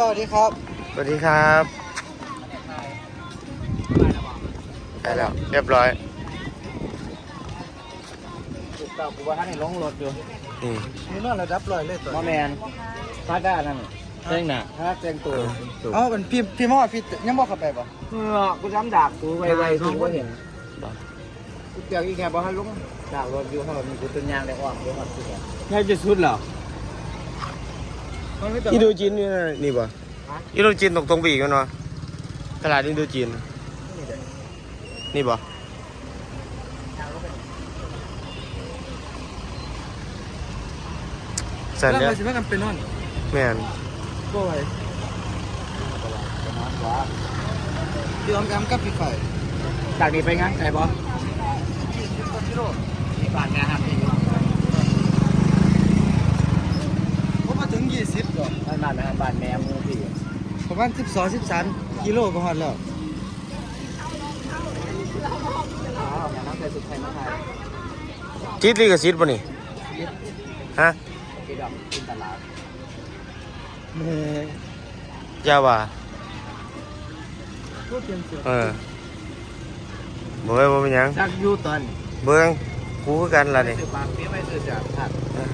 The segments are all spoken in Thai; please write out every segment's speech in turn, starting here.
สวัสดีครับสวัสดีครับได้แล้วเรียบร้อยถูกต้องกูว่าท่านนี่ลงรถอยู่นี่นี่นอนระดับลอยเลยตัวมาแมนพาด้านั่นเจ้งน่ะถ้าเจ้งตัวเอ้าเป็นพี่พี่มอดพี่ยังบอกเข้าไปป่ะเออกูจำดากกูไวๆกูก็เห็นกูเกี่ยวอีแค่บอกให้ลงจากรถอยู่เขามีกูตัวยางได้ออกเดี๋ยวมันสุดอะง่ายจะสุดเหรอมันไม่ต้ องอินโดจีนนี่นะนี่ป่ะอินโดจีนตรงตรงๆไปอีกกันเนาะตลาดอินโดจีน นี่ป่ะสันแล้วเนี่ยเราจะไม่กันเป็นนอนแม่นบ่ไหวพี่ออมแอมกับพี่ไข่จากนี้ไปงั้นไอ้บอสบ้านแม่ห้ามที่ผมมา ถึง20ก่อนบ้านบ้านแม่บ้านแม่มูพี่ประมาณ12 13กิโลก็ฮอดแล้วอ้าวแม่น้ำใส่สุดไทยมาไทยจิตลิขสิทธิ์ป่ะนี่ฮะกินดอกกินตลาดแม่ยาว่าพูดเตรียมเสือเออบ่เอ้ยบ่เป็นหยังจากยูตันเบิ่งกูคือกันล่ะนี่ ซื้อปลาเปี้ยไม่ซื้อจากถัดเออ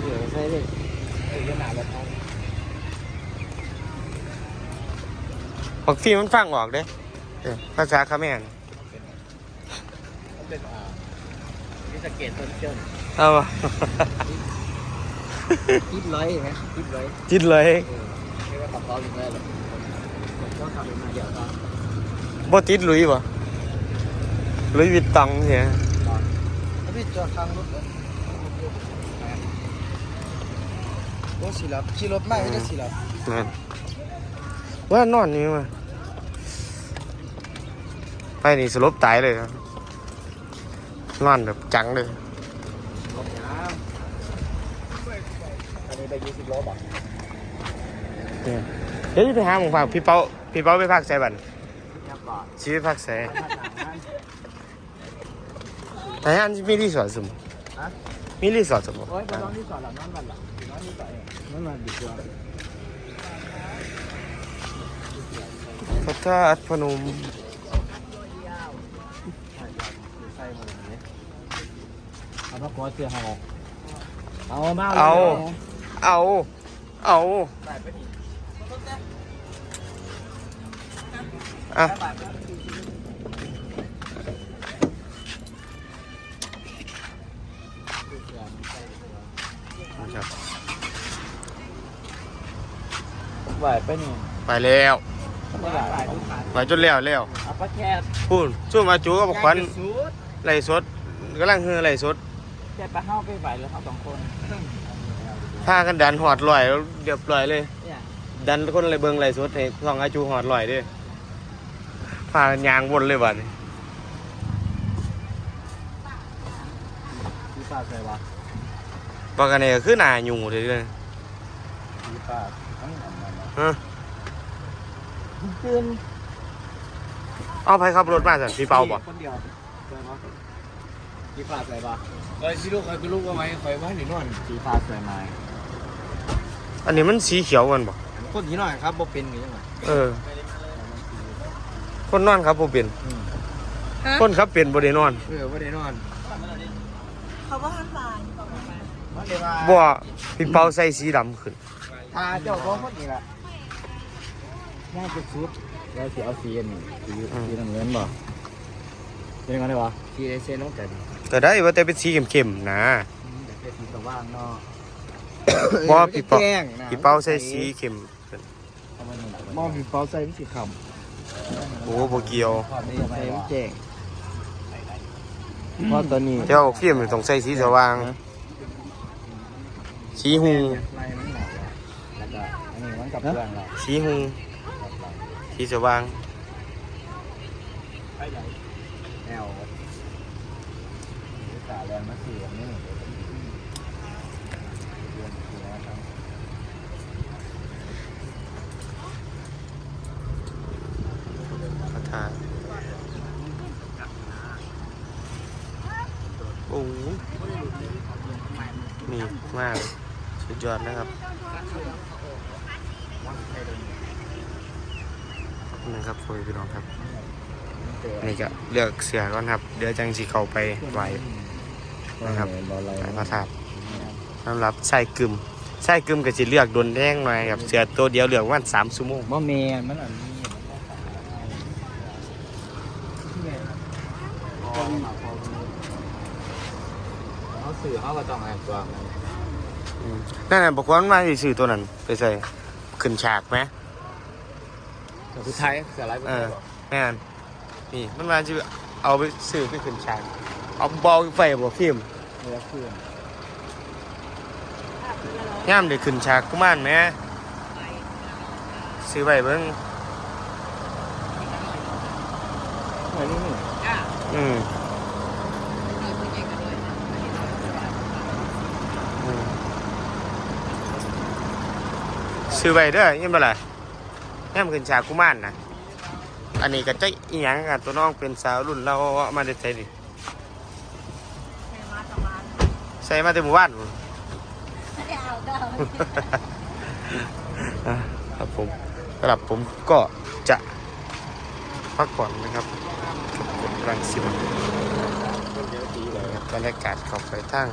เดี๋ยวใส่เลยเดี๋ยวหนาแบบนั้นบักฟีมันฟังออกเด้ภาษาเขมรมันเป็นอ่าวิสเกตต้นเจิ้นเอาบ่คิดร้อยไหมคิดร้อยจิตเลเออไม่ว่าตับเราอยู่ได้หรอกผมก็ขับมาเดี๋ยวก็บ่ติดลุยบ่หลุยวิตตองเสียแล้วพี่จอดทางรถ เลยโอ้สิลับขี่รถไม่ได้สิลับนั่นว่านอนนี่มาไปนี่สลบตายเลยครับนอนแบบจังเลยรถน้ำอันนี้ได้ยี่สิบโลบาทเนี่ยเดี๋ยวจะไปหาหมองฝากพี่เป้าพี่เป้าไปพักใส่บันยับบาทชีวิตพักใส่ถ้าหนังนั้นแต่อันมีรีสอร์ทสมฮะมีรีสอร์ทสมโอ้ยไปนอนที่สอนหลังนอนบันหลัง นอนที่สอนนอนบันดีกว่าพระธาตุพนมใส่หมดเลยเอามาขอเสื้อเขาเอามาเอา เอา เอาใส่ไปดิอะครับ ไหวไปนี่ไปแล้วไม่ไหวทุกขาไปจนแล้วแล้วเอาปลาแคบพูดสู้มาจูกับขวัญสุดไหลสดกำลังเฮือไหลสดแค่ปลาเฮ้าไปไหวแล้วเขาสองคนพากันดันหอดลอยแล้วเรียบร้อยเลยเนี่ยดันคนอะไรเบิงไหลสดให้สองอาจูหอดลอยเด้วยพากันยางวนเลยบัดนี้พี่ปลาใส่วะปากกันเนี่ยคือหนาอยู่เลยเด้อพี่ปลาทั้งอันนั้นนะ ฮะตื่นเอาไปขับรถมาสันพี่เปาบ่คนเดียวใส่ปะพี่ปลาใส่ปะเอ้ยสิลูกใครเป็นลูกว่าไหมใครว่าหนีนวลพี่ปลาใส่ไหมอันนี้มันสีเขียวกันบ่คนที่หน่อยครับบ่เป็นหรือยังไงเออ คนนอนครับบ่เป็น คนครับเป็นบ่ได้นอน เออว่าได้นอน เขาว่าห้ามลายมันเรียกว่าบ่พี่เปาใส่สีดำขึ้นทาเจ้าของคนนี้แหละ น่าจะสุดแล้วสีเอาสีอันนี้สีสีน้ำเงินบ่เป็นยังไงวะสีเอเซนต้องแต่ดีก็ได้ว่าแต่เป็นสีเข้มๆนะแต่เป็นสีสว่างเนาะบ่พี่เปาแจ้งนะพี่เปาใส่สีเข้มขึ้นมองพี่เปาใส่สีขาวโอ้บ่เกี่ยวใส่แจ้งเพราะตอนนี้เจ้าฟิล์มนี่ต้องใส่สีสว่างสีหูไล่มันห นาวแล้วก็อันนี้มันกับเพื่อนเราสีหูสีสว่างแอลสาแรงมาสี่อันนี้เดือนสี่นะครับพระธาตุโอ้โหนี่มาก สุดยอดนะครับ นะครับพ่อพี่น้องครับนี่ก็เลือกเสือก่อนครับ เดี๋ยวจังสิเข้าไปไหวนะครับรออะไรพระธาตุสำหรับใส่กึมใส่กึมก็จะเลือกโดนแดงหน่อยครับเสือตัวเดียวเหลือกวันสามชั่วโมงบ่แมนมันอันนี้เขาสื่อเขาก็ต้องอ่านตัวมันอืมนั่นน่ะบอกว่ามันมาสิซื้อตัวนั้นไปใส่ขึ้นฉากไหมแต่ สุดท้ายเสือไล่ไปเออบอกแม่นนี่มันมาจะเอาไปซื้อไปขึ้นฉากเอาบอลไฟบ่ฟิล์มเนื้อเครื่องย่ามเด็กขึ้นฉากกุมารแหม่ซื้อไว้เบิ่งเหมือนนี่นี่อืมอืมซื้อไว้เด้อยังบ่ล่ะ ย่ามขึ้นฉากกุมารน่ะอันนี้ก็จะอีหยังอะตัวน้องเป็นสาวรุ่นเราเอามาได้ใส่ดิใครมาสมาใส่มาแต่หมู่บ้านพุ่นไม่ได้เอาก็เอาอะครับผมสำหรับผมก็จะพักผ่อนนะครับกับรังสิมันเดี๋ยวตีเลยบรรยากาศเข้าไปทั้ง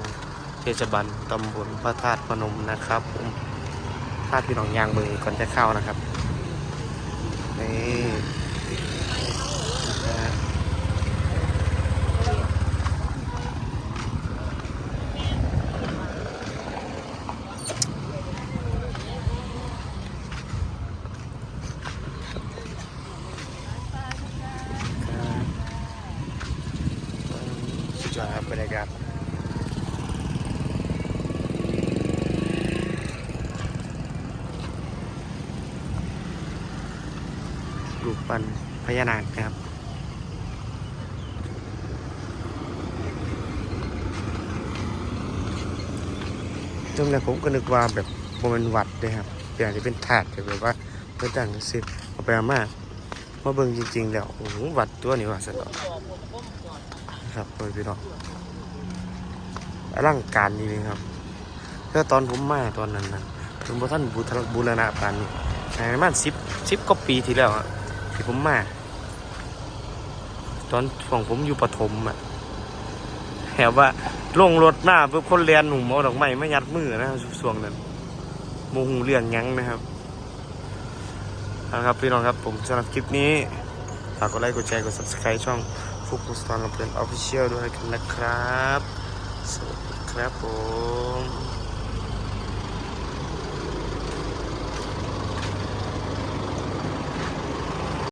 เทศบาลตำบลพระธาตุพนมนะครับผมธาตุพี่น้องยางมือก่อนจะเข้านะครับ นี่นะสุดยอดครับบรรยากาศ รูปปั้นพญานาคครับจนแล้วผมก็นึกว่าแบบโมเมนวัดเลยครับอย่างที่เป็นถาดแบบว่าเพื่อตั้งสิเอาไปเอามามาเบิ่งจริง ๆ แล้วโอ้โหวัดตัวนี้ว่าสนอกครับโดยพี่น้องอลังการดีเลยครับแล้วตอนผมมาตอนนั้นนะผมบ่ท่านบูทบูรณะปานนี้ใช่ประมาณสิบสิบกว่าปีที่แล้วอะ ที่ผมมา ตอนของผมอยู่ปฐมอะแอบว่าลงรถมาเพื่อคนเรียนหนุ่มเอาดอกไม้ไม่ยัดมือนะช่วงนั้นโมหูเรื่องยังนะครับเอาละครับพี่น้องครับผมสำหรับคลิปนี้ฝากกดไลค์กดแชร์กด subscribe ช่องฟุกฟุกสตอนกับเพื่อนออฟฟิเชียลด้วยกันนะครับ สวัสดีครับผม